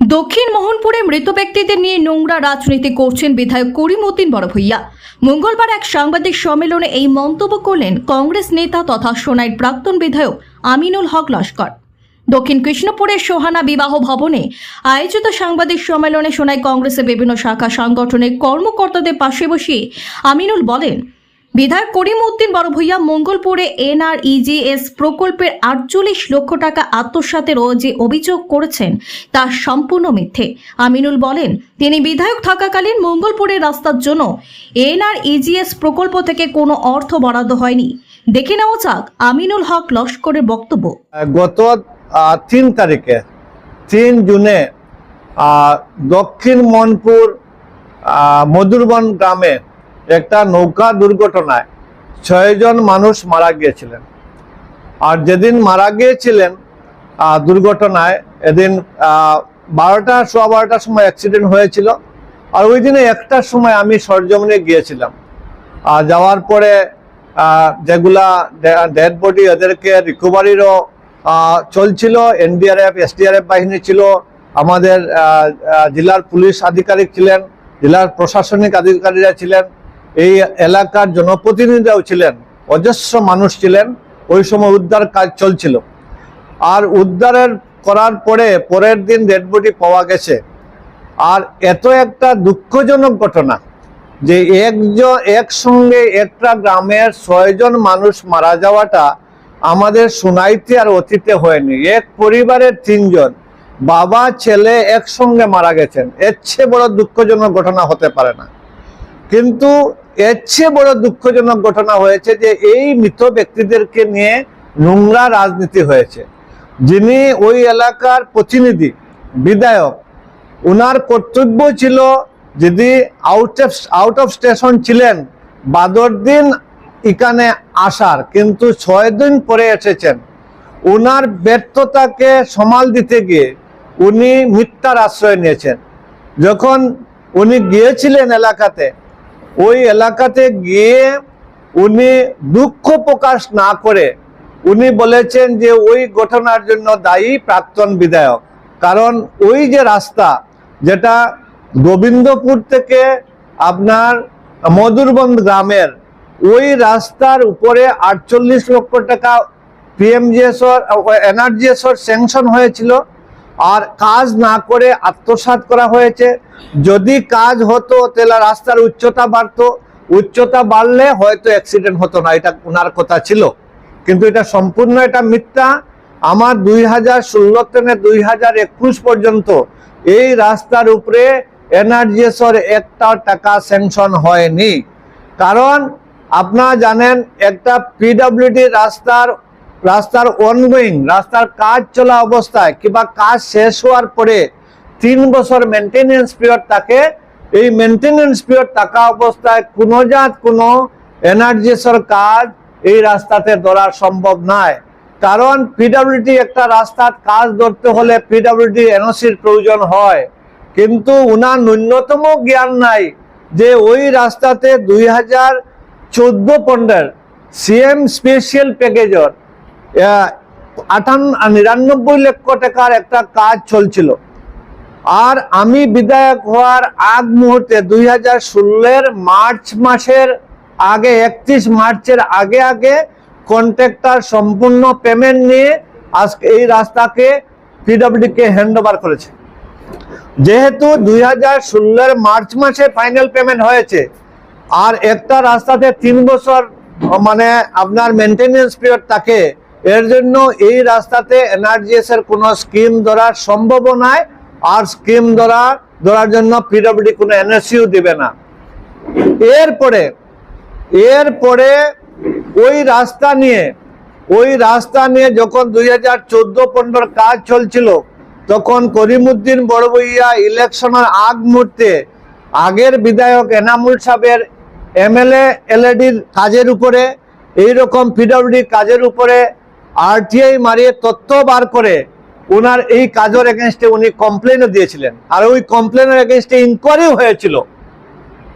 দক্ষিণ মোহনপুরে মৃত ব্যক্তিদের নিয়ে নোংরা রাজনীতি করছেন বিধায়ক করিমউদ্দিন বড়ভূইয়া। মঙ্গলবার এক সাংবাদিক সম্মেলনে এই মন্তব্য করলেন কংগ্রেস নেতা তথা সোনাইর প্রাক্তন বিধায়ক আমিনুল হক লস্কর। দক্ষিণ কৃষ্ণপুরের সোহানা বিবাহ ভবনে আয়োজিত সাংবাদিক সম্মেলনে সোনাই কংগ্রেসের বিভিন্ন শাখা সংগঠনের কর্মকর্তাদের পাশে বসিয়ে আমিনুল বলেন বিধায়ক করিম উদ্দিন বড়ভূইয়া মঙ্গলপুরে এনআরইজিএস প্রকল্পের আটচল্লিশ লক্ষ টাকা আত্মসাতের ও যে অভিযোগ করেছেন, তা সম্পূর্ণ মিথ্যে। আমিনুল বলেন, তিনি বিধায়ক থাকাকালীন মঙ্গলপুরের রাস্তার জন্য এনআরইজিএস প্রকল্প থেকে কোনো অর্থ বরাদ্দ হয়নি। দেখে নেওয়া যাক আমিনুল হক লস্করের বক্তব্য। গত তিন তারিখে, তিন জুনে দক্ষিণ মনপুর মধুরবন গ্রামে একটা নৌকা দুর্ঘটনায় ছয়জন মানুষ মারা গিয়েছিলেন। আর যেদিন মারা গিয়েছিলেন দুর্ঘটনায় এদিন বারোটা, সোয়া বারোটার সময় অ্যাক্সিডেন্ট হয়েছিল। আর ওই দিনে একটার সময় আমি সরজমিনে গিয়েছিলাম। আর যাওয়ার পরে যেগুলা ডেড বডি এদেরকে রিকভারিরও চলছিল। এনডিআরএফ, এসডিআরএফ বাহিনী ছিল। আমাদের জেলার পুলিশ আধিকারিক ছিলেন। জেলার প্রশাসনিক আধিকারিকরা ছিলেন। এই এলাকার জনপ্রতিনিধিরাও ছিলেন, অজস্র মানুষ ছিলেন, ওই সময় উদ্ধার কাজ চলছিল। আর উদ্ধারের করার পরে পরের দিন ডেড বডি পাওয়া গেছে। আর এত একটা দুঃখজনক ঘটনা যে একজন একসঙ্গে একটা গ্রামের ছয়জন মানুষ মারা যাওয়াটা আমাদের সুনাইতে আর অতীতে হয়নি। এক পরিবারের তিনজন, বাবা, ছেলে একসঙ্গে মারা গেছেন। এর চেয়ে বড় দুঃখজনক ঘটনা হতে পারে না। কিন্তু এর চেয়ে বড় দুঃখজনক ঘটনা হয়েছে যে এই মৃত ব্যক্তিদেরকে নিয়ে নোংরা রাজনীতি হয়েছে। যিনি ওই এলাকার প্রতিনিধি, বিধায়ক ওনার কর্তব্য ছিল যদি out of out of station ছিলেন বাদর দিন এখানে আসার, কিন্তু ছয় দিন পরে এসেছেন। ওনার ব্যর্থতাকে সমাল দিতে গিয়ে উনি মিথ্যার আশ্রয় নিয়েছেন। যখন উনি গিয়েছিলেন এলাকাতে ওই এলাকাতে গিয়ে উনি দুঃখ প্রকাশ না করে উনি বলেছেন যে ওই ঘটনার জন্য দায়ী প্রাক্তন বিধায়ক। কারণ ওই যে রাস্তা যেটা গোবিন্দপুর থেকে আপনার মধুরবন্দ গ্রামের, ওই রাস্তার উপরে আটচল্লিশ লক্ষ টাকা পিএমজিএসর এনআরজিএসর স্যাংশন হয়েছিল। আর কাজ না করে আত্মসাৎ করা হয়েছে। যদি কাজ হতো, তাহলে রাস্তার উচ্চতা বাড়তো। উচ্চতা বাড়লে হয়তো অ্যাক্সিডেন্ট হতো না, এটা ওনার কথা ছিল। কিন্তু এটা সম্পূর্ণ এটা মিথ্যা। আমার দুই হাজার ষোলো থেকে দুই হাজার একুশ পর্যন্ত এই রাস্তার উপরে এনআরজিএসর একটা টাকা স্যাংশন হয়নি। কারণ আপনারা জানেন, একটা পিডব্লিউডি রাস্তার রাস্তার অনগোয়িং রাস্তার কাজ চলা অবস্থায় কিংবা কাজ শেষ হওয়ার পরে তিন বছর মেনটেনেন্স পিরিয়ড থাকে এই মেনটেনেন্স পিরিয়ড থাকা অবস্থায় কোনো জাত কোনো এনার্জিসের কাজ এই রাস্তাতে ধরা সম্ভব নয়। কারণ পিডব্লিউডি একটা রাস্তার কাজ ধরতে হলে পিডব্লিউডি এনওসির প্রয়োজন হয়। কিন্তু উনার ন্যূনতম জ্ঞান নাই যে ওই রাস্তাতে দুই হাজার চোদ্দ পনেরোর সিএম স্পেশাল প্যাকেজর আটান্ন নিরানব্বই লক্ষ টাকার একটা কাজ চলছিল। আর আমি বিধায়ক হওয়ার আগ মুহূর্তে দুই হাজার ষোলোর মার্চ মাসের আগে, একত্রিশ মার্চের আগে আগে কন্ট্রাক্টর সম্পূর্ণ পেমেন্ট নিয়ে আজকে এই রাস্তাকে পিডব্লিউডি কে হ্যান্ড ওভার করেছে। যেহেতু দুই হাজার ষোলোর মার্চ মাসে ফাইনাল পেমেন্ট হয়েছে, আর একটা রাস্তাতে তিন বছর মানে আপনার মেনটেনেন্স পিরিয়ড থাকে এর জন্য এই রাস্তাতে এনআরজিএস এর কোনো স্কিম ধরার সম্ভব নয় আর স্কিম ধরা, ধরার জন্য পিডব্লিউডি কোনো এনএসইউ দিবে না। এরপরে এরপরে ওই রাস্তা নিয়ে, ওই রাস্তা নিয়ে যখন দুই হাজার চোদ্দ পনেরোর কাজ চলছিল, তখন করিমুদ্দিন বড়বইয়া ইলেকশনের আগ মুহূর্তে আগের বিধায়ক এনামুল সাহেবের এমএলএ এলএডির কাজের উপরে, এইরকম পিডব্লিউডি কাজের উপরে আরটিআই মারিয়ে তথ্য বার করে ওনার এই কাজের এগেনস্টে উনি কমপ্লেনও দিয়েছিলেন। আর ওই কমপ্লেনের এগেনস্টে ইনকোয়ারি হয়েছিল।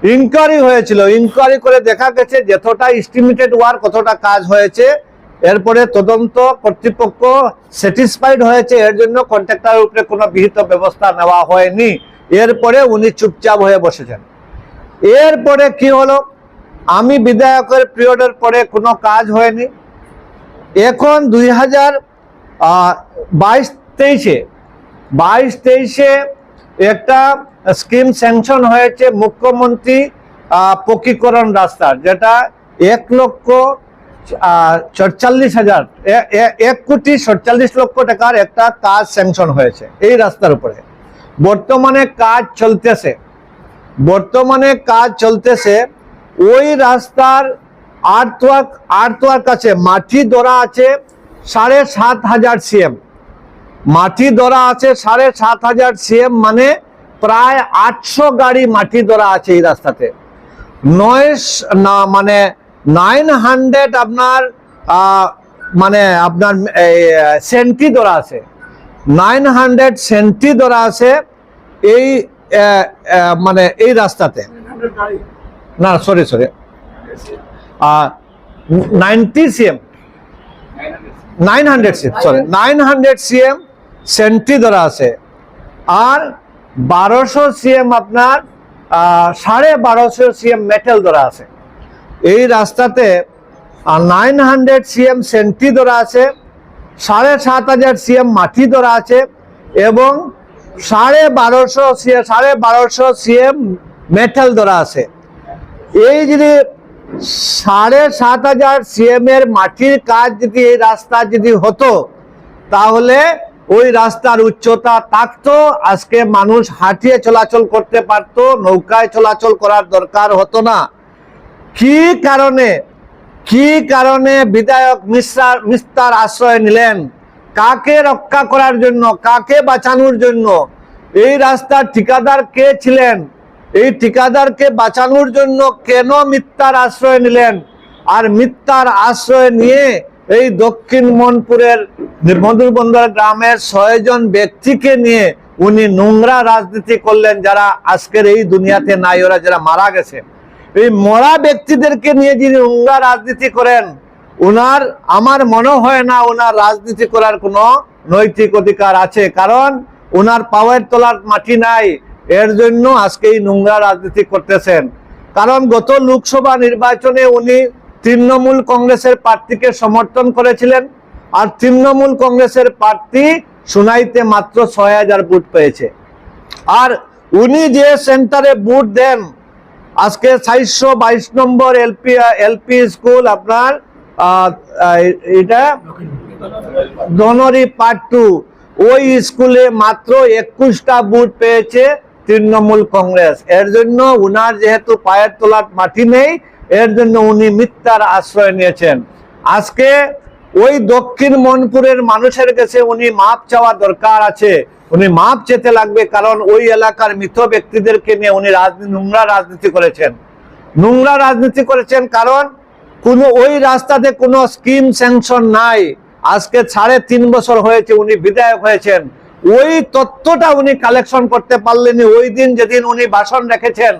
ইনকোয়ারি হয়েছিল। ইনকোয়ারি করে দেখা গেছে যতটা এস্টিমেটেড ওয়ার কতটা কাজ হয়েছে। এরপরে তদন্ত কর্তৃপক্ষ স্যাটিসফাইড হয়েছে। এর জন্য কন্ট্রাক্টরের উপরে কোনো বিহিত ব্যবস্থা নেওয়া হয়নি। এরপরে উনি চুপচাপ হয়ে বসেছেন। এরপরে কি হলো? আমি বিধায়কের পিরিয়ডের পরে কোনো কাজ হয়নি। এখন দুই হাজার বাইশ তেইশে বাইশ তেইশে একটা স্কিম স্যাংশন হয়েছে মুখ্যমন্ত্রী পকীকরণ রাস্তার, যেটা এক লক্ষ চটচল্লিশ হাজার এক কোটি সটচল্লিশ লক্ষ টাকার একটা কাজ স্যাংশন হয়েছে এই রাস্তার উপরে। বর্তমানে কাজ চলতেছে। বর্তমানে কাজ চলতেছে, ওই রাস্তার আর্থওয়ার্ক আর্থওয়ার্ক আছে মাটি দরা আছে সাড়ে সাত হাজার সিএম মাটি দরা আছে সাড়ে সাত হাজার সিএম মানে প্রায় আটশো গাড়ি মাটি দরা আছে এই রাস্তাতে। নয় না মানে নাইন হান্ড্রেড আপনার মানে আপনার সেন্টি দরা আছে। নাইন হান্ড্রেড সেন্টি দরা আছে এই মানে এই রাস্তাতে। না sorry sorry ninety CM. Nine hundred CM sorry nine hundred CM centi ধরা আছে। আর বারোশো সিএম আপনার সাড়ে বারোশো সিএম মেটেল ধরা আছে। এই রাস্তাতে নাইন হান্ড্রেড সিএম সেন্টি ধরা আছে, সাড়ে সাত হাজার সিএম মাটি ধরা আছে এবং সাড়ে বারোশো সিএম সাড়ে বারোশো সিএম মেটাল ধরা আছে। এই যদি সাড়ে সাত হাজার সিএম এর মাটির কাজ যদি এই রাস্তা যদি হতো, তাহলে ওই রাস্তার উচ্চতা থাকতো, আজকে মানুষ হাঁটিয়ে চলাচল করতে পারতো, নৌকায় চলাচল করার দরকার হতো না। কি কারণে? কি কারণে বিধায়ক মিশ্রার মিস্তার আশ্রয় নিলেন? কাকে রক্ষা করার জন্য, কাকে বাঁচানোর জন্য? এই রাস্তার ঠিকাদার কে ছিলেন? এই ঠিকাদারকে বাঁচানোর জন্য কেন মিথ্যার আশ্রয় নিলেন? আর মিথ্যার আশ্রয় নিয়ে এই দক্ষিণ মনপুরের মধুরবন্দর গ্রামের ছয়জন ব্যক্তিকে নিয়ে উনি নোংরা রাজনীতি করলেন যারা আজকের এই দুনিয়াতে নাই, ওরা যারা মারা গেছে। এই মরা ব্যক্তিদেরকে নিয়ে যিনি নোংরা রাজনীতি করেন ওনার আমার মনে হয় না ওনার রাজনীতি করার কোনো নৈতিক অধিকার আছে। কারণ ওনার পাওয়ার তোলার মাটি নাই এর জন্য আজকে এই নোংরা রাজনীতি করতেছেন। কারণ গত লোকসভা নির্বাচনে উনি তৃণমূল কংগ্রেসের প্রার্থীকে সমর্থন করেছিলেন আর তৃণমূল কংগ্রেসের প্রার্থী সুনাইতে মাত্র ছয় হাজার ভোট পেয়েছে। আর উনি যে সেন্টারে ভোট দেন, আজকে চারশো বাইশ নম্বর এলপি এলপি স্কুল আপনার এটা দনরি পার্ট টু ওই স্কুলে মাত্র একুশটা বুথ পেয়েছে। তৃণমূল কংগ্রেস। এর জন্য উনার যেহেতু পায়ের তোলার মাটি নেই, এর জন্য উনি মিথ্যার আশ্রয় নিয়েছেন। আজকে ওই দক্ষিণ মনপুরের মানুষের কাছে উনি মাপ চাওয়া দরকার আছে। উনি মাপ চেতে লাগবে কারণ ওই এলাকার মৃত ব্যক্তিদেরকে নিয়ে উনি রাজনীতি নোংরা রাজনীতি করেছেন। নোংরা রাজনীতি করেছেন কারণ কোনো ওই রাস্তাতে কোনো স্কিম স্যাংশন নাই। আজকে সাড়ে তিন বছর হয়েছে উনি বিধায়ক হয়েছেন। ওই তথ্যটা উনি কালেকশন করতে পারলেন ওই দিন যেদিন উনি ভাষণ রেখেছেন,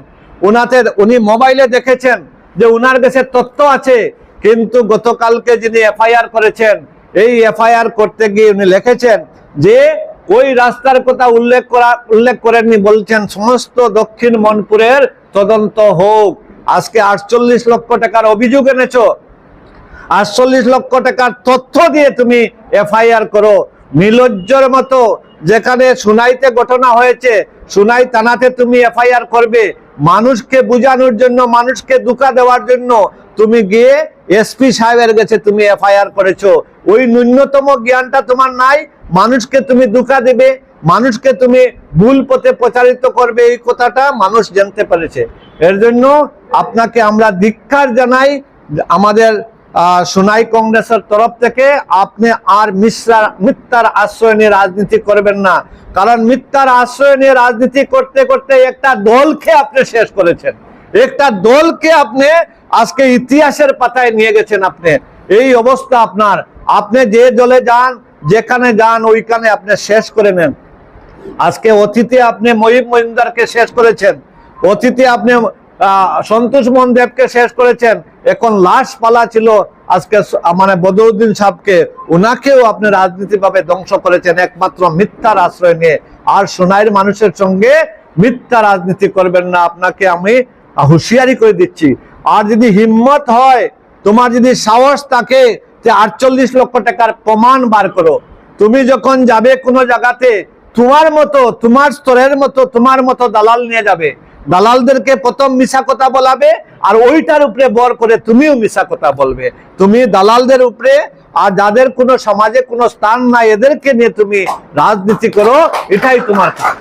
উনাতে, উনি মোবাইলে দেখেছেন যে উনার কাছে তথ্য আছে, কিন্তু গতকালকে যিনি এফআইআর করেছেন, এই এফআইআর করতে গিয়ে উনি লিখেছেন যে, ওই রাস্তার কথা উল্লেখ করা, উল্লেখ করেননি, বলছেন সমস্ত দক্ষিণ মনপুরের তদন্ত হোক। আজকে আটচল্লিশ লক্ষ টাকার অভিযোগ এনেছো। আটচল্লিশ লক্ষ টাকার তথ্য দিয়ে তুমি এফআইআর করো। নির্লজ্জর মতো যেখানে সুনাইতে ঘটনা হয়েছে, সুনাই থানাতে তুমি এফআইআর করবে। মানুষকে বুঝানোর জন্য, মানুষকে দুকা দেওয়ার জন্য তুমি গিয়ে এসপি সাহেবের কাছে তুমি এফআইআর করেছ। ওই ন্যূনতম জ্ঞানটা তোমার নাই, মানুষকে তুমি দুকা দেবে, মানুষকে তুমি ভুল পথে প্রচারিত করবে, এই কথাটা মানুষ জানতে পেরেছে। এর জন্য আপনাকে আমরা ধিক্ষার জানাই, আমাদের সোনাই কংগ্রেসের তরফ থেকে আপনি আর মিশ্রা মিথ্যার আশ্রয় নিয়ে রাজনীতি করবেন না। কারণ মিথ্যার আশ্রয় নিয়ে রাজনীতি করতে করতে একটা দলকে আপনি শেষ করেছেন। একটা দলকে আপনি আজকে ইতিহাসের পাতায় নিয়ে গেছেন আপনি। এই অবস্থা আপনার। আপনি যে দলে যান, যেখানে যান, ওইখানে আপনি শেষ করে নেন। আজকে অতীতে আপনি মহিব মহিন্দারকে শেষ করেছেন। অতীতে আপনি সন্তোষ মন দেবকে শেষ করেছেন। এখন লাশ পালা ছিল। আজকে মানে বদরুদ্দিন সাহেবকে ওনাকেও আপনি রাজনীতিভাবে ধ্বংস করেছেন। একমাত্র মিথ্যার আশ্রয় নিয়ে। আর সোনাইয়ের মানুষের সঙ্গে মিথ্যা রাজনীতি করবেন না। আপনাকে আমি হুঁশিয়ারি করে দিচ্ছি। আর যদি হিম্মত হয়, তোমার যদি সাহস থাকে যে আটচল্লিশ লক্ষ টাকার প্রমাণ বার করো। তুমি যখন যাবে কোনো জায়গাতে, তোমার মতো, তোমার স্তরের মতো, তোমার মতো দালাল নিয়ে যাবে। দালালদেরকে প্রথম মিশা কথা বলাবে আর ওইটার উপরে বর করে তুমিও মিশা কথা বলবে। তুমি দালালদের উপরে আর যাদের কোনো সমাজে কোনো স্থান নাই, এদেরকে নিয়ে তুমি রাজনীতি করো, এটাই তোমার কাজ।